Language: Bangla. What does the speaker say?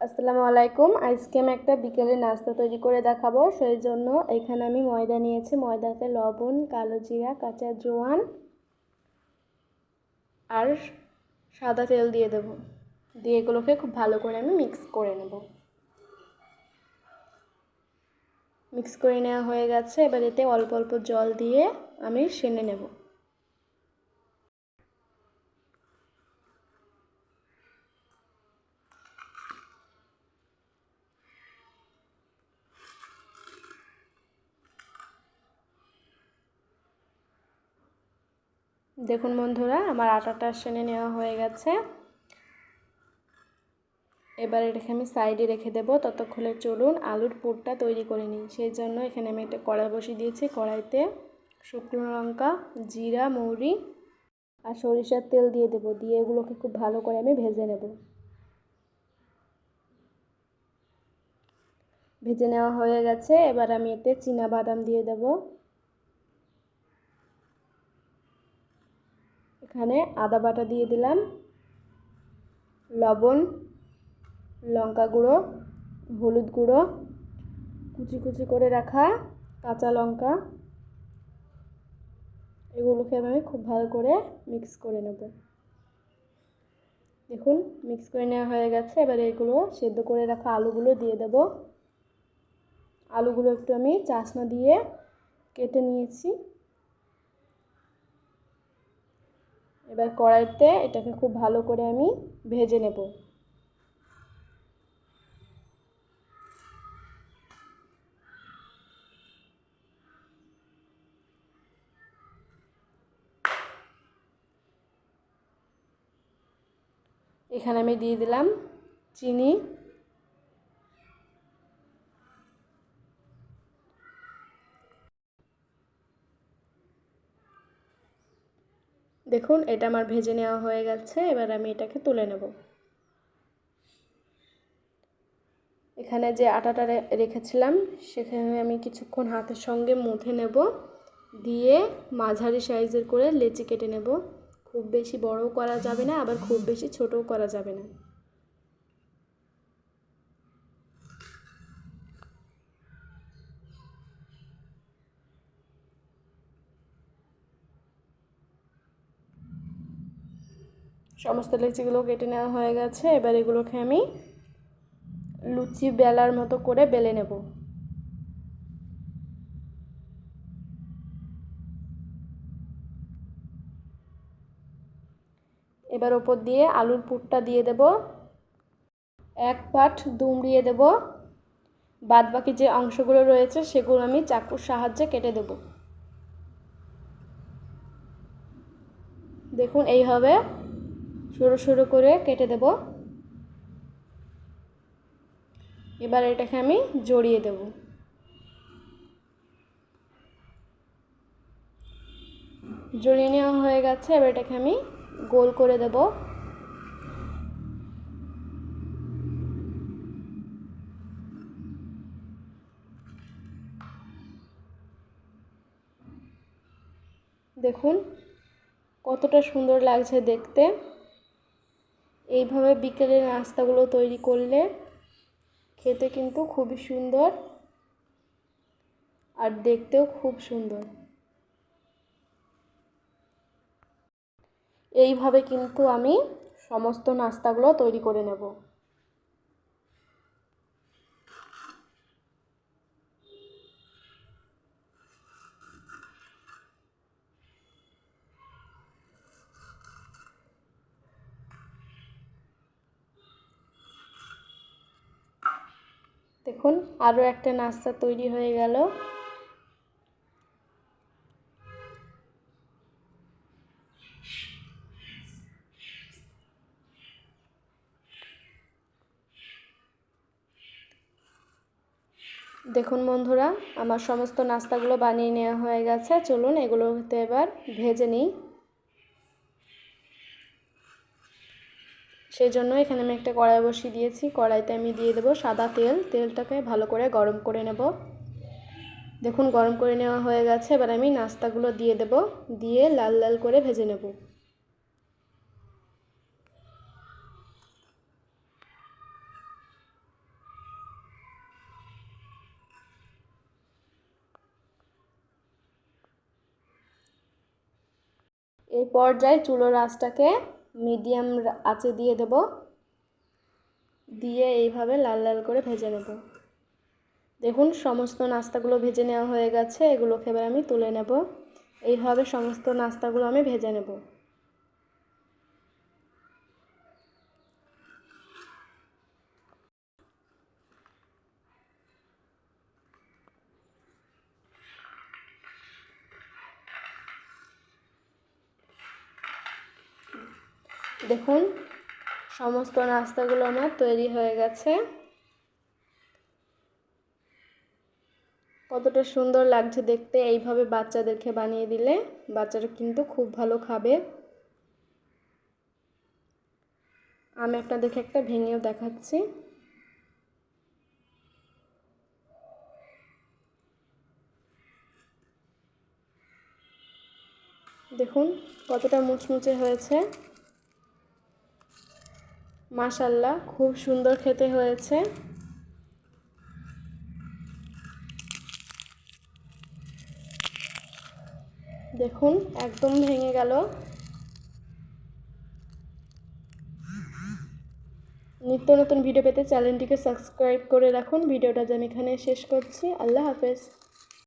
আসসালামু আলাইকুম। আজকে আমি একটা বিকেলে নাস্তা তৈরি করে দেখাবো। সেই জন্য এখানে আমি ময়দা নিয়েছি। ময়দাতে লবণ, কালো জিরা, কাঁচা জোয়ান আর সাদা তেল দিয়ে দেব। দিয়ে এগুলোকে খুব ভালো করে আমি মিক্স করে নেব। মিক্স করে নেওয়া হয়ে গেছে। এবার এতে অল্প অল্প জল দিয়ে আমি সেনে নেব। দেখুন বন্ধুরা, আমার আটাটা সেনে নেওয়া হয়ে গেছে। এবার এটাকে আমি সাইডে রেখে দেবো, ততক্ষণে চলুন আলুর পুরটা তৈরি করে নিই। সেই জন্য এখানে আমি একটা কড়াই বসিয়ে দিয়েছি, কড়াইতে শুকনো লঙ্কা, জিরা, মৌরি আর সরিষার তেল দিয়ে দেবো, দিয়ে এগুলোকে খুব ভালো করে আমি ভেজে নেব। ভেজে নেওয়া হয়ে গেছে, এবার আমি এতে বাদাম দিয়ে দেবো। এখানে আদা বাটা দিয়ে দিলাম, লবণ, লঙ্কা গুঁড়ো, হলুদ গুঁড়ো, কুচি কুচি করে রাখা কাঁচা লঙ্কা। এগুলোকে আমি খুব ভালো করে মিক্স করে নেব। দেখুন, মিক্স করে নেওয়া হয়ে গেছে। এবারে এগুলো সেদ্ধ করে রাখা আলুগুলো দিয়ে দেব। আলুগুলো একটু আমি চাষনা দিয়ে কেটে নিয়েছি। এবার কড়াইতে এটাকে খুব ভালো করে আমি ভেজে নেব। এখানে আমি দিয়ে দিলাম চিনি দেখুন, এটা আমার ভেজে নেওয়া হয়ে গেছে, এবার আমি এটাকে তুলে নেব। এখানে যে আটাটা রেখেছিলাম, সেখানে আমি কিছুক্ষণ হাতের সঙ্গে মুথে নেব, দিয়ে মাঝারি সাইজের করে লেচি কেটে নেব। খুব বেশি বড়ও করা যাবে না, আবার খুব বেশি ছোটও করা যাবে না। সমস্ত লেচিগুলো কেটে নেওয়া হয়ে গেছে। এবার এগুলোকে আমি লুচি বেলার মতো করে বেলে নেব। এবার ওপর দিয়ে আলুর পুরটা দিয়ে দেব। এক পাট দুমড়িয়ে দেব। বাদ বাকি যে অংশগুলো রয়েছে সেগুলো আমি চাকুর সাহায্যে কেটে দেব। দেখুন, এইভাবে সরু সরু করে কেটে দেব। এবার এটাকে আমি জড়িয়ে দেব। জড়িয়ে নেওয়া হয়ে গেছে, এবার এটাকে আমি গোল করে দেব। দেখুন কতটা সুন্দর লাগছে দেখতে। এইভাবে বিকেলের নাস্তাগুলো তৈরি করলে খেতে কিন্তু খুবই সুন্দর আর দেখতেও খুব সুন্দর। এইভাবে কিন্তু আমি সমস্ত নাস্তাগুলো তৈরি করে নেব। দেখুন আরও একটা নাস্তা তৈরি হয়ে গেল। দেখুন বন্ধুরা, আমার সমস্ত নাস্তাগুলো বানিয়ে নেওয়া হয়ে গেছে। চলুন এগুলোতে এবার ভেজে নিই। সেই জন্য এখানে আমি একটা কড়াই বসিয়ে দিয়েছি। কড়াইতে আমি দিয়ে দেবো সাদা তেল। তেলটাকে ভালো করে গরম করে নেব। দেখুন, গরম করে নেওয়া হয়ে গেছে। এবার আমি নাস্তাগুলো দিয়ে দেব। দিয়ে লাল লাল করে ভেজে নেব। এই পর্যায়ে চুলোর রাসটাকে মিডিয়াম আঁচে দিয়ে দেব। দিয়ে এইভাবে লাল লাল করে ভেজে নেব। দেখুন, সমস্ত নাস্তাগুলো ভেজে নেওয়া হয়ে গেছে। এগুলোকে এবার আমি তুলে নেব। এইভাবে সমস্ত নাস্তাগুলো আমি ভেজে নেব। দেখুন, সমস্ত নাস্তাগুলো আমার তৈরি হয়ে গেছে। কতটা সুন্দর লাগছে দেখতে এইভাবে বাচ্চাদেরকে বানিয়ে দিলে। বাচ্চারা কিন্তু খুব ভালো খাবে। আমি আপনাদেরকে একটা ভেঙেও দেখাচ্ছি। দেখুন, কতটা মুচমুচে হয়েছে। মাশাল্লাহ খুব সুন্দর খেতে হয়েছে। দেখুন, একদম ভেঙে গেল। নিত্য নতুন ভিডিও পেতে চ্যানেলটিকে সাবস্ক্রাইব করে রাখুন। ভিডিওটা যেন এখানে শেষ করছি। আল্লাহ হাফেজ।